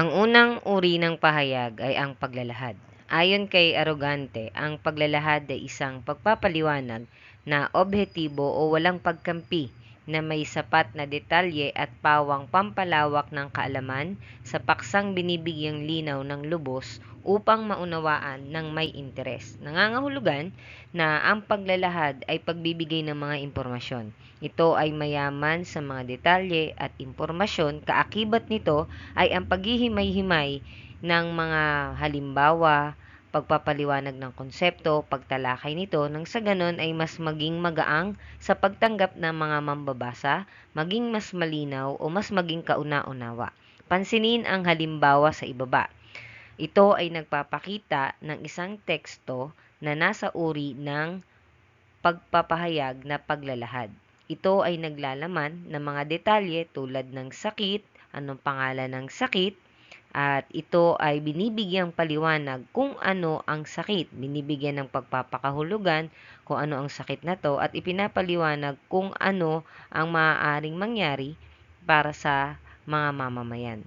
Ang unang uri ng pahayag ay ang paglalahad. Ayon kay Arogante, ang paglalahad ay isang pagpapaliwanag na objetibo o walang pagkampi na may sapat na detalye at pawang pampalawak ng kaalaman sa paksang binibigyang linaw ng lubos upang maunawaan ng may interes. Nangangahulugan na ang paglalahad ay pagbibigay ng mga impormasyon. Ito ay mayaman sa mga detalye at impormasyon. Kaakibat nito ay ang paghihimay-himay ng mga halimbawa, pagpapaliwanag ng konsepto, pagtalakay nito nang sa ganon ay mas maging magaang sa pagtanggap ng mga mambabasa, maging mas malinaw o mas maging kauna-unawa. Pansinin ang halimbawa sa ibaba. Ito ay nagpapakita ng isang teksto na nasa uri ng pagpapahayag na paglalahad. Ito ay naglalaman ng mga detalye tulad ng sakit, anong pangalan ng sakit, at ito ay binibigyang paliwanag kung ano ang sakit. Binibigyan ng pagpapakahulugan kung ano ang sakit na to at ipinapaliwanag kung ano ang maaaring mangyari para sa mga mamamayan.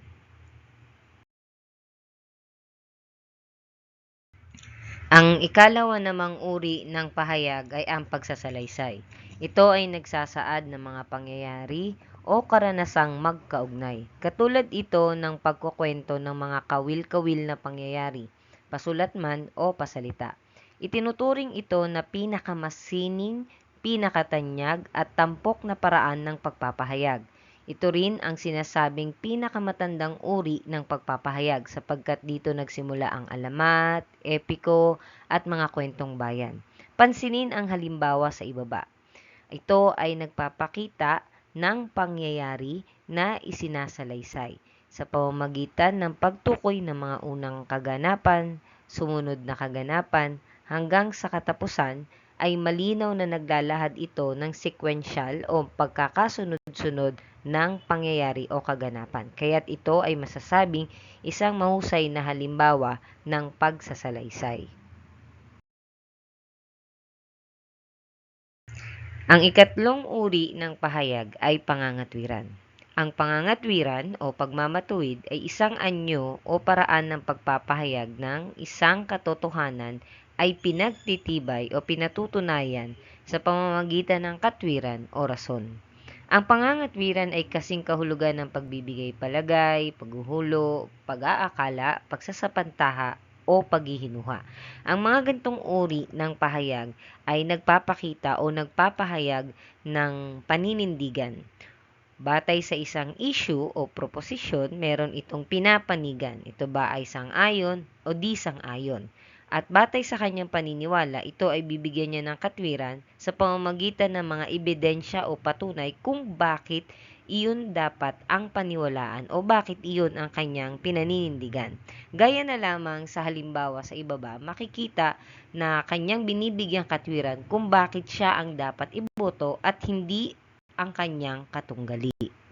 Ang ikalawa namang uri ng pahayag ay ang pagsasalaysay. Ito ay nagsasaad ng mga pangyayari o karanasang magkaugnay. Katulad ito ng pagkukwento ng mga kawil-kawil na pangyayari, pasulat man o pasalita. Itinuturing ito na pinakamasining, pinakatanyag at tampok na paraan ng pagpapahayag. Ito rin ang sinasabing pinakamatandang uri ng pagpapahayag sapagkat dito nagsimula ang alamat, epiko at mga kwentong bayan. Pansinin ang halimbawa sa ibaba. Ito ay nagpapakita ng pangyayari na isinasalaysay sa pamamagitan ng pagtukoy ng mga unang kaganapan, sumunod na kaganapan, hanggang sa katapusan ay malinaw na naglalahad ito ng sequential o pagkakasunod-sunod ng pangyayari o kaganapan. Kaya't ito ay masasabing isang mahusay na halimbawa ng pagsasalaysay. Ang ikatlong uri ng pahayag ay pangangatwiran. Ang pangangatwiran o pagmamatuwid ay isang anyo o paraan ng pagpapahayag ng isang katotohanan ay pinagtitibay o pinatutunayan sa pamamagitan ng katwiran o rason. Ang pangangatwiran ay kasing kahulugan ng pagbibigay palagay, paghuhulo, pag-aakala, pagsasapantaha o paghihinuha. Ang mga gantong uri ng pahayag ay nagpapakita o nagpapahayag ng paninindigan. Batay sa isang issue o proposisyon, meron itong pinapanigan. Ito ba ay sang-ayon o di sang-ayon? At batay sa kanyang paniniwala, ito ay bibigyan niya ng katwiran sa pamamagitan ng mga ebidensya o patunay kung bakit iyon dapat ang paniwalaan o bakit iyon ang kanyang pinaninindigan. Gaya na lamang sa halimbawa sa ibaba, makikita na kanyang binibigyang katwiran kung bakit siya ang dapat iboto at hindi ang kanyang katunggali.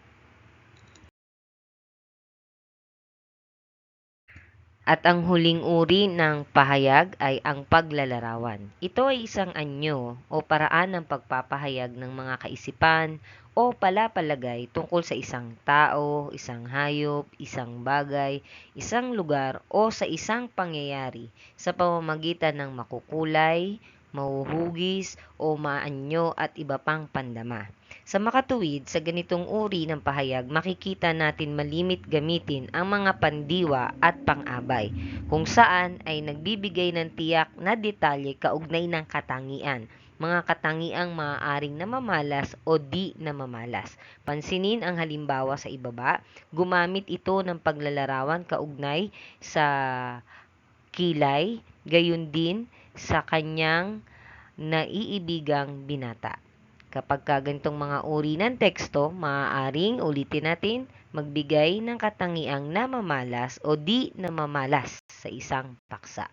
At ang huling uri ng pahayag ay ang paglalarawan. Ito ay isang anyo o paraan ng pagpapahayag ng mga kaisipan o palapalagay tungkol sa isang tao, isang hayop, isang bagay, isang lugar o sa isang pangyayari sa pamamagitan ng makukulay, mahuhugis o maanyo at iba pang pandama. Sa makatuwid, sa ganitong uri ng pahayag, makikita natin malimit gamitin ang mga pandiwa at pang-abay, kung saan ay nagbibigay ng tiyak na detalye kaugnay ng katangian, mga katangiang maaaring namamalas o di namamalas. Pansinin ang halimbawa sa ibaba, gumamit ito ng paglalarawan kaugnay sa kilay, gayon din sa kanyang naiibigang binata. Kapag ganitong mga uri ng teksto, maaaring ulitin natin magbigay ng katangiang namamalas o di namamalas sa isang paksa.